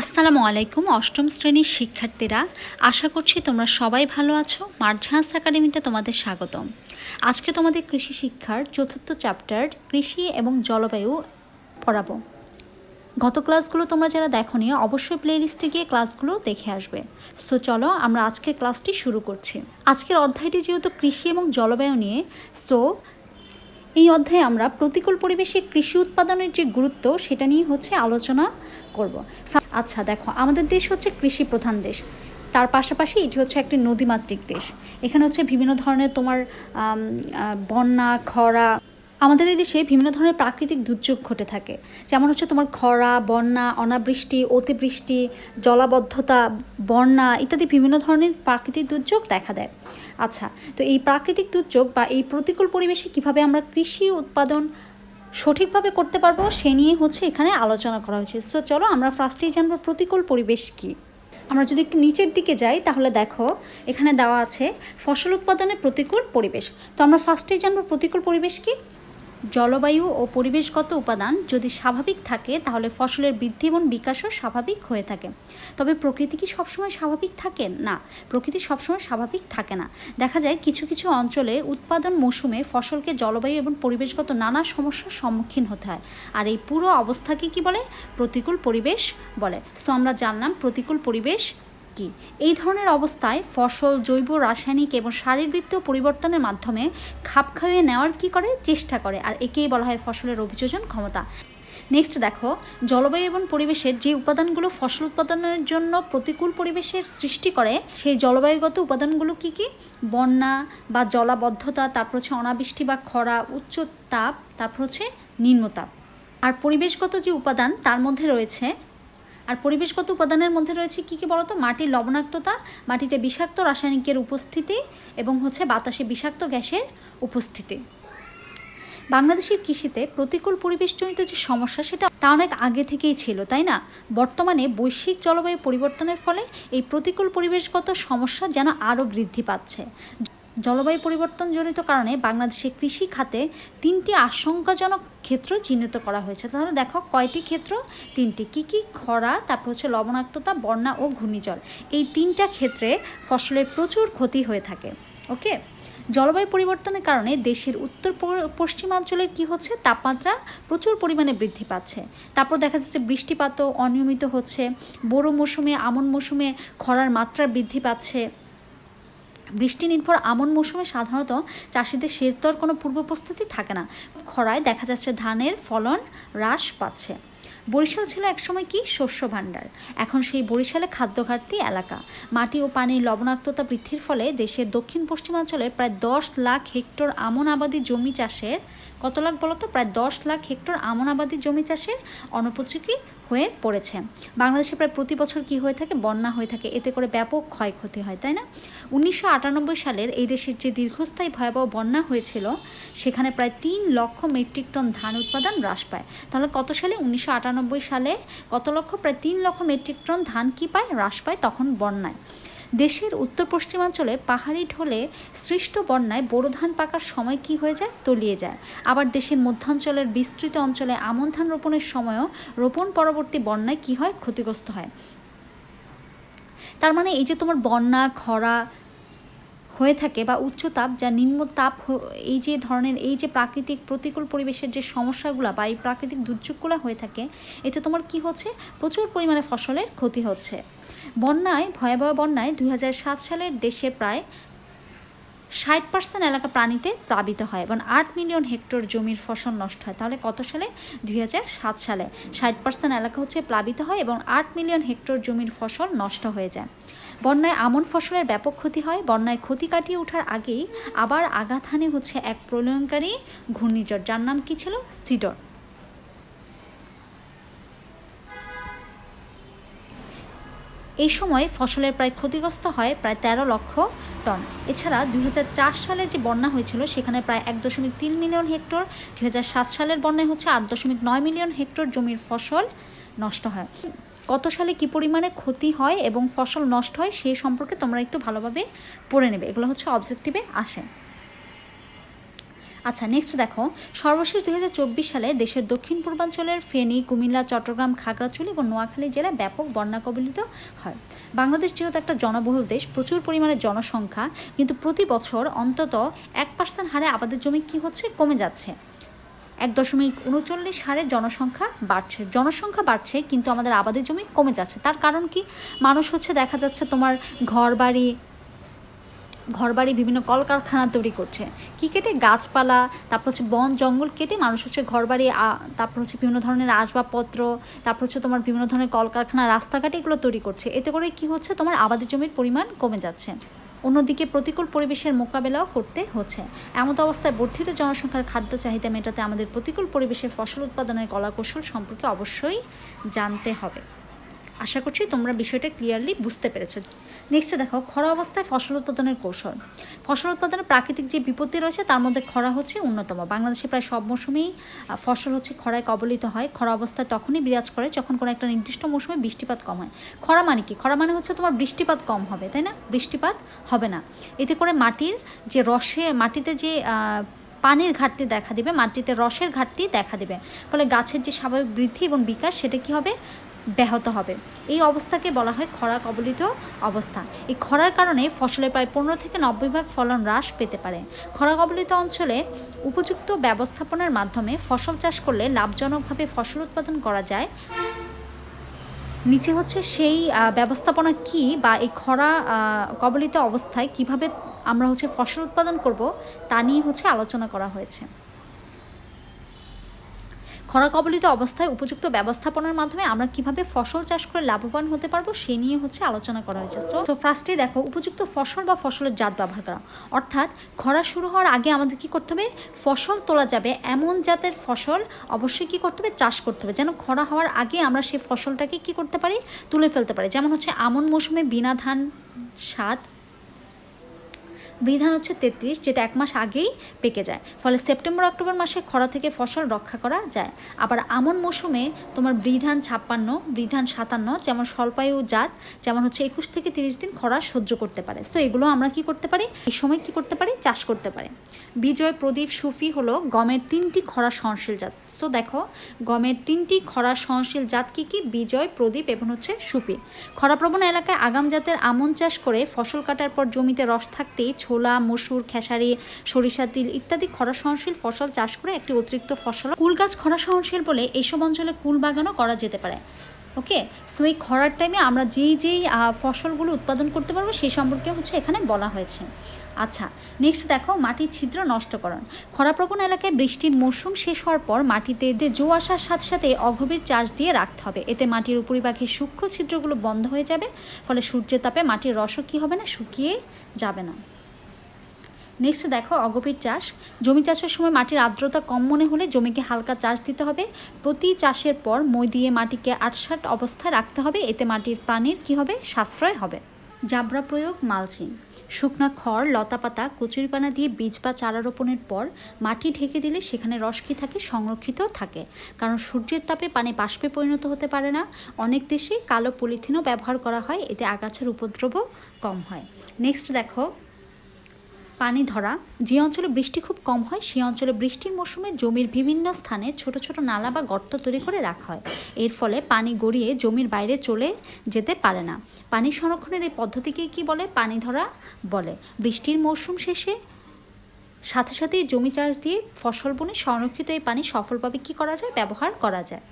আসসালামু আলাইকুম, অষ্টম শ্রেণির শিক্ষার্থীরা। আশা করছি তোমরা সবাই ভালো আছো। মার্ঝান্স একাডেমিতে তোমাদের স্বাগতম। আজকে তোমাদের কৃষি শিক্ষার চতুর্থ চ্যাপ্টার কৃষি এবং জলবায়ু পড়াবো। গত ক্লাসগুলো তোমরা যারা দেখোনি, অবশ্যই প্লেলিস্টে গিয়ে ক্লাসগুলো দেখে আসবে। তো চলো, আমরা আজকের ক্লাসটি শুরু করছি। আজকের অধ্যায়টি যেহেতু কৃষি এবং জলবায়ু নিয়ে সো এই অধ্যায়ে আমরা প্রতিকূল পরিবেশে কৃষি উৎপাদনের যে গুরুত্ব, সেটা নিয়ে হচ্ছে আলোচনা করব। আচ্ছা দেখো, আমাদের দেশ হচ্ছে কৃষি প্রধান দেশ। তার পাশাপাশি এটি হচ্ছে একটি নদীমাতৃক দেশ। এখানে হচ্ছে বিভিন্ন ধরনের তোমার বন্যা, খরা। আমাদের এই দেশে বিভিন্ন ধরনের প্রাকৃতিক দুর্যোগ ঘটে থাকে। যেমন হচ্ছে তোমার খরা, বন্যা, অনাবৃষ্টি, অতিবৃষ্টি, জলাবদ্ধতা, বন্যা ইত্যাদি বিভিন্ন ধরনের প্রাকৃতিক দুর্যোগ দেখা দেয়। আচ্ছা তো এই প্রাকৃতিক দুর্যোগ বা এই প্রতিকূল পরিবেশে কীভাবে আমরা কৃষি উৎপাদন সঠিকভাবে করতে পারব সে নিয়ে হচ্ছে এখানে আলোচনা করা হয়েছে। তো চলো আমরা ফার্স্টেই জানব প্রতিকূল পরিবেশ কী। আমরা যদি একটু নিচের দিকে যাই তাহলে দেখো, এখানে দেওয়া আছে ফসল উৎপাদনের প্রতিকূল পরিবেশ। তো আমরা ফার্স্টেই জানব প্রতিকূল পরিবেশ কি। জলবায়ু ও পরিবেশগত উপাদান যদি স্বাভাবিক থাকে, তাহলে ফসলের বৃদ্ধি এবং বিকাশও স্বাভাবিক হয়ে থাকে। তবে প্রকৃতি কি সবসময় স্বাভাবিক থাকে? না, প্রকৃতি সবসময় স্বাভাবিক থাকে না। দেখা যায় কিছু কিছু অঞ্চলে উৎপাদন মৌসুমে ফসলকে জলবায়ু এবং পরিবেশগত নানা সমস্যার সম্মুখীন হতে হয়। আর এই পুরো অবস্থাকে কি বলে? প্রতিকূল পরিবেশ বলে। তো আমরা জানলাম প্রতিকূল পরিবেশ কি? এই ধরনের অবস্থায় ফসল, জৈব, রাসায়নিক এবং শারীরবৃত্তীয় পরিবর্তনের মাধ্যমে খাপ খাইয়ে নেওয়ার কি করে? চেষ্টা করে। আর একেই বলা হয় ফসলের অভিযোজন ক্ষমতা। নেক্সট দেখো, জলবায়ু এবং পরিবেশের যে উপাদানগুলো ফসল উৎপাদনের জন্য প্রতিকূল পরিবেশের সৃষ্টি করে, সেই জলবায়ুগত উপাদানগুলো কি কি? বন্যা বা জলাবদ্ধতা, তারপর হচ্ছে অনাবৃষ্টি বা খরা, উচ্চ তাপ, তারপর হচ্ছে নিম্নতাপ। আর পরিবেশগত যে উপাদান, তার মধ্যে রয়েছে আর পরিবেশগত উপাদানের মধ্যে রয়েছে কী কী বলতো? মাটির লবণাক্ততা, মাটিতে বিষাক্ত রাসায়নিকের উপস্থিতি এবং হচ্ছে বাতাসে বিষাক্ত গ্যাসের উপস্থিতি। বাংলাদেশের কৃষিতে প্রতিকূল পরিবেশজনিত যে সমস্যা সেটা তা অনেক আগে থেকেই ছিল, তাই না? বর্তমানে বৈশ্বিক জলবায়ু পরিবর্তনের ফলে এই প্রতিকূল পরিবেশগত সমস্যা যেন আরও বৃদ্ধি পাচ্ছে। জলবায়ু পরিবর্তনজনিত কারণে বাংলাদেশের কৃষি খাতে তিনটি আশঙ্কাজনক ক্ষেত্র চিহ্নিত করা হয়েছে। তাহলে দেখো, কয়টি ক্ষেত্র? তিনটি। কি কি খরা, তারপর হচ্ছে লবণাক্ততা, বন্যা ও ঘূর্ণিঝড়। এই তিনটা ক্ষেত্রে ফসলের প্রচুর ক্ষতি হয়ে থাকে। ওকে? জলবায়ু পরিবর্তনের কারণে দেশের উত্তর পশ্চিমাঞ্চলের কি হচ্ছে? তাপমাত্রা প্রচুর পরিমাণে বৃদ্ধি পাচ্ছে। তারপর দেখা যাচ্ছে বৃষ্টিপাতও অনিয়মিত হচ্ছে। বড় মৌসুমে, আমন মৌসুমে খরার মাত্রা বৃদ্ধি পাচ্ছে। বৃষ্টি নির্ভর আমন মৌসুমে সাধারণত চাষিদের সেচ দেওয়ার কোনো পূর্ব প্রস্তুতি থাকে না। খরায় দেখা যাচ্ছে ধানের ফলন হ্রাস পাচ্ছে। বরিশাল ছিল একসময় কি শস্য ভাণ্ডার? এখন সেই বরিশালে খাদ্য ঘাটতি এলাকা। মাটি ও পানির লবণাক্ততা বৃদ্ধির ফলে দেশের দক্ষিণ পশ্চিমাঞ্চলের প্রায় দশ লাখ হেক্টর আমন আবাদি জমি চাষের, কত লাখ বলতো? প্রায় দশ লাখ হেক্টর আমন আবাদি জমি চাষের অনুপযোগী হয়ে পড়েছে। বাংলাদেশে প্রায় প্রতি বছর কী হয়ে থাকে? বন্যা হয়ে থাকে। এতে করে ব্যাপক ক্ষয়ক্ষতি হয়, তাই না? উনিশশো আটানব্বই সালের এই দেশের যে দীর্ঘস্থায়ী ভয়াবহ বন্যা হয়েছিল, সেখানে প্রায় তিন লক্ষ মেট্রিক টন ধান উৎপাদন হ্রাস পায়। তাহলে কত সালে? উনিশশো আটানব্বই সালে কত লক্ষ? প্রায় তিন লক্ষ মেট্রিক টন ধান কি পায়? হ্রাস পায় তখন বন্যায়। দেশের উত্তর পশ্চিমাঞ্চলে পাহাড়ি ঢলে সৃষ্ট বন্যায় বোরো ধান পাকার সময় কি হয়ে যায়? তলিয়ে যায়। আবার দেশের মধ্যাঞ্চলের বিস্তৃত অঞ্চলে আমন ধান রোপণের সময়ও রোপণ পরবর্তী বন্যায় কি হয়? ক্ষতিগ্রস্ত হয়। তার মানে এই যে তোমার বন্যা, খরা হয়ে থাকে বা উচ্চতাপ যা নিম্ন তাপ এই যে ধরনের এই যে প্রাকৃতিক প্রতিকূল পরিবেশের যে সমস্যাগুলো বা এই প্রাকৃতিক দুর্যোগগুলো হয়ে থাকে, এতে তোমার কি হচ্ছে? প্রচুর পরিমাণে ফসলের ক্ষতি হচ্ছে। বন্যায়, ভয়াবহ বন্যায় দুই হাজার সাত সালের দেশে প্রায় ষাট পার্সেন্ট এলাকা প্রাণীতে প্লাবিত হয় এবং আট মিলিয়ন হেক্টর জমির ফসল নষ্ট হয়। তাহলে কত সালে? দুই সাত সালে। ষাট পার্সেন্ট এলাকা হচ্ছে প্লাবিত হয় এবং আট মিলিয়ন হেক্টর জমির ফসল নষ্ট হয়ে যায়। বন্যায় আমন ফসলের ব্যাপক ক্ষতি হয়। বন্যায় ক্ষতি কাটিয়ে ওঠার আগেই আবার আঘাত হানে হচ্ছে এক প্রলয়নকারী ঘূর্ণিঝড়, যার নাম কি ছিল? সিডর। এই সময় ফসলের প্রায় ক্ষতিগ্রস্ত হয় প্রায় তেরো লক্ষ টন। এছাড়া দুই হাজার চার সালে যে বন্যা হয়েছিল, সেখানে প্রায় এক দশমিক তিন মিলিয়ন হেক্টর, দুই হাজার সাত সালের বন্যায় হচ্ছে আট দশমিক নয় মিলিয়ন হেক্টর জমির ফসল নষ্ট হয়। কত সালে কি পরিমাণে ক্ষতি হয় এবং ফসল নষ্ট হয়, সে সম্পর্কে তোমরা একটু ভালোভাবে পড়ে নেবে। এগুলো হচ্ছে অবজেক্টিভে আসে। আচ্ছা নেক্সট দেখো। সর্বশেষ দু হাজার চব্বিশ সালে দেশের দক্ষিণ পূর্বাঞ্চলের ফেনী, কুমিল্লা, চট্টগ্রাম, খাগড়াছড়ি এবং নোয়াখালী জেলায় ব্যাপক বন্যা কবলিত হয়। বাংলাদেশ যেহেতু একটা জনবহুল দেশ, প্রচুর পরিমাণে জনসংখ্যা, কিন্তু প্রতি বছর অন্তত এক পার্সেন্ট হারে আবাদের জমি কী হচ্ছে? কমে যাচ্ছে। এক দশমিক উনচল্লিশ হারে জনসংখ্যা বাড়ছে। জনসংখ্যা বাড়ছে, কিন্তু আমাদের আবাদের জমি কমে যাচ্ছে। তার কারণ কি? মানুষ হচ্ছে দেখা যাচ্ছে তোমার ঘর বাড়ি ঘরবাড়ি, বিভিন্ন কলকারখানা তৈরি করছে। কী কেটে গাছপালা, তারপর হচ্ছে বন, জঙ্গল কেটে মানুষ হচ্ছে ঘরবাড়ি তারপর হচ্ছে বিভিন্ন ধরনের আসবাবপত্র, তারপর হচ্ছে তোমার বিভিন্ন ধরনের কলকারখানা, রাস্তাঘাট এগুলো তৈরি করছে। এতে করে কি হচ্ছে? তোমার আবাদি জমির পরিমাণ কমে যাচ্ছে। অন্যদিকে প্রতিকূল পরিবেশের মোকাবেলাও করতে হচ্ছে। এমত অবস্থায় বর্ধিত জনসংখ্যার খাদ্য চাহিদা মেটাতে আমাদের প্রতিকূল পরিবেশে ফসল উৎপাদনের কলাকৌশল সম্পর্কে অবশ্যই জানতে হবে। আশা করছি তোমরা বিষয়টা ক্লিয়ারলি বুঝতে পেরেছ। নেক্সট দেখো, খরা অবস্থায় ফসল উৎপাদনের কৌশল। ফসল উৎপাদনের প্রাকৃতিক যে বিপত্তি রয়েছে, তার মধ্যে খরা হচ্ছে অন্যতম। বাংলাদেশে প্রায় সব মৌসুমেই ফসল হচ্ছে খরায় কবলিত হয়। খরা অবস্থায় তখনই বিরাজ করে যখন কোনো একটা নির্দিষ্ট মৌসুমে বৃষ্টিপাত কম হয়। খরা মানে কি? খরা মানে হচ্ছে তোমার বৃষ্টিপাত কম হবে, তাই না? বৃষ্টিপাত হবে না। এতে করে মাটির যে রসে, মাটিতে যে পানির ঘাটতি দেখা দিবে, মাটিতে রসের ঘাটতি দেখা দেবে। ফলে গাছের যে স্বাভাবিক বৃদ্ধি এবং বিকাশ, সেটা কি হবে? ব্যাহত হবে। এই অবস্থাকে বলা হয় খরা কবলিত অবস্থা। এই খরার কারণে ফসলের প্রায় পনেরো থেকে নব্বই ভাগ ফলন হ্রাস পেতে পারে। খরা কবলিত অঞ্চলে উপযুক্ত ব্যবস্থাপনার মাধ্যমে ফসল চাষ করলে লাভজনকভাবে ফসল উৎপাদন করা যায়। নিচে হচ্ছে সেই ব্যবস্থাপনা কি বা এই খরা কবলিত অবস্থায় কীভাবে আমরা হচ্ছে ফসল উৎপাদন করব তা নিয়ে হচ্ছে আলোচনা করা হয়েছে। খরা কবলিত অবস্থায় উপযুক্ত ব্যবস্থাপনার মাধ্যমে আমরা কীভাবে ফসল চাষ করে লাভবান হতে পারব সে নিয়ে হচ্ছে আলোচনা করা হয়েছে। তো তো ফার্স্টে দেখো, উপযুক্ত ফসল বা ফসলের জাত ব্যবহার করা। অর্থাৎ খরা শুরু হওয়ার আগে আমাদের কি করতে হবে? ফসল তোলা যাবে এমন জাতের ফসল অবশ্যই কি করতে হবে? চাষ করতে হবে। যেন খরা হওয়ার আগে আমরা সেই ফসলটাকে কি করতে পারি? তুলে ফেলতে পারি। যেমন হচ্ছে আমন মৌসুমে বিনা ধান সাত বিধান হচ্ছে তেত্রিশ, যেটা এক মাস আগেই পেকে যায়। ফলে সেপ্টেম্বর, অক্টোবর মাসে খরা থেকে ফসল রক্ষা করা যায়। আবার আমন মৌসুমে তোমার বৃধান ছাপ্পান্ন, বৃধান সাতান্ন, যেমন স্বল্পায়ু জাত, যেমন হচ্ছে একুশ থেকে তিরিশ দিন খরা সহ্য করতে পারে। তো এগুলো আমরা কি করতে পারি? এই সময় কি করতে পারি? চাষ করতে পারি। বিজয় প্রদীপ সুফি হলো গমের তিনটি খরা সহনশীল জাত। তো দেখো, গমের তিনটি খরা সহনশীল জাত কী কী? বিজয়, প্রদীপ এবং হচ্ছে সুপি। খরাপ্রবণ এলাকায় আগাম জাতের আমন চাষ করে ফসল কাটার পর জমিতে রস থাকতেই ছোলা, মসুর, খেসারি সরিষা তিল ইত্যাদি খরা সহনশীল ফসল চাষ করে একটি অতিরিক্ত ফসল। কুল গাছ খরা সহনশীল বলে এইসব অঞ্চলে কুল বাগানও করা যেতে পারে। ওকে সো এই খরার টাইমে আমরা যেই যেই ফসলগুলো উৎপাদন করতে পারব, সেই সম্পর্কে হচ্ছে এখানে বলা হয়েছে। আচ্ছা নেক্সট দেখো, মাটির ছিদ্র নষ্টকরণ। খরাপ্রবণ এলাকায় বৃষ্টির মৌসুম শেষ হওয়ার পর মাটিতে জো আসার সাথে সাথে অগভীর চাষ দিয়ে রাখতে হবে। এতে মাটির উপরিভাগের সূক্ষ্ম ছিদ্রগুলো বন্ধ হয়ে যাবে, ফলে সূর্যের তাপে মাটির রসও কী হবে না, শুকিয়ে যাবে না। নেক্সট দেখো অগভীর চাষ। জমি চাষের সময় মাটির আর্দ্রতা কম মনে হলে জমিকে হালকা চাষ দিতে হবে। প্রতি চাষের পর মই দিয়ে মাটিকে আটসাট অবস্থায় রাখতে হবে। এতে মাটির প্রাণীর কি হবে? সাশ্রয় হবে। জাবরা প্রয়োগ, মালচিং। শুকনা খড়, লতাপাতা, কচুরিপানা দিয়ে বীজ বা চারা রোপণের পর মাটি ঢেকে দিলে সেখানে রস কি থাকে? সংরক্ষিত থাকে। কারণ সূর্যের তাপে পানি বাষ্পে পরিণত হতে পারে না। অনেক দেশে কালো পলিথিনও ব্যবহার করা হয়। এতে আগাছার উপদ্রবও কম হয়। নেক্সট দেখো পানি ধরা, যে অঞ্চলে বৃষ্টি খুব কম হয় সেই অঞ্চলে বৃষ্টির মৌসুমে জমির বিভিন্ন স্থানে ছোট ছোট নালা বা গর্ত তৈরি করে রাখা হয়। এর ফলে পানি গড়িয়ে জমির বাইরে চলে যেতে পারে না। পানি সংরক্ষণের এই পদ্ধতিকে কি বলে? পানি ধরা বলে। বৃষ্টির মৌসুম শেষে সাথে সাথেই জমি চাষ দিয়ে ফসল বনে সংরক্ষিত এই পানি সফলভাবে কি করা যায়? ব্যবহার করা যায়।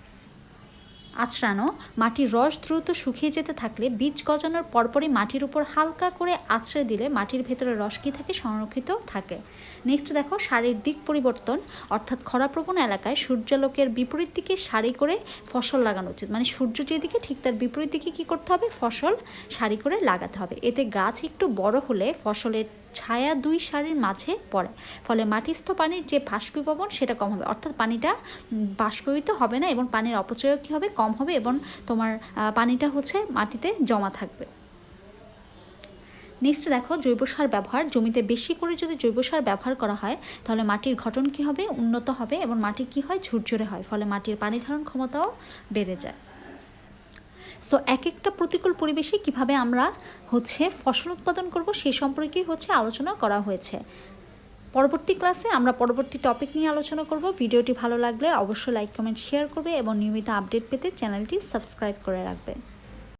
আঁচড়ানো মাটির রস দ্রুত শুকিয়ে যেতে থাকলে বীজ গজানোর পরপরই মাটির উপর হালকা করে আঁচড়ে দিলে মাটির ভেতরে রস কি থাকে? সংরক্ষিত থাকে। নেক্সট দেখো, সারির দিক পরিবর্তন, অর্থাৎ খরাপ্রবণ এলাকায় সূর্যালোকের বিপরীত দিকে সারি করে ফসল লাগানো উচিত। মানে সূর্য যেদিকে ঠিক তার বিপরীত দিকে কী করতে হবে? ফসল সারি করে লাগাতে হবে। এতে গাছ একটু বড় হলে ফসলের ছায়া দুই সারির মাঝে পড়ে। ফলে মাটিস্থ পানির যে বাষ্পীভবন, সেটা কম হবে। অর্থাৎ পানিটা বাষ্পীভূত হবে না এবং পানির অপচয় কী হবে? কম হবে এবং তোমার পানিটা হচ্ছে মাটিতে জমা থাকবে। নেক্সট দেখো, জৈব সার ব্যবহার, জমিতে বেশি করে যদি জৈব সার ব্যবহার করা হয়, তাহলে মাটির গঠন কী হবে? উন্নত হবে এবং মাটি কী হয়? ঝুরঝুরে হয়। ফলে মাটির পানি ধারণ ক্ষমতাও বেড়ে যায়। সো এক একটা প্রতিকূল পরিবেশে কীভাবে আমরা হচ্ছে ফসল উৎপাদন করব সে সম্পর্কেই হচ্ছে আলোচনা করা হয়েছে। পরবর্তী ক্লাসে আমরা পরবর্তী টপিক নিয়ে আলোচনা করব। ভিডিওটি ভালো লাগলে অবশ্যই লাইক কমেন্ট শেয়ার করবে এবং নিয়মিত আপডেট পেতে চ্যানেলটি সাবস্ক্রাইব করে রাখবে।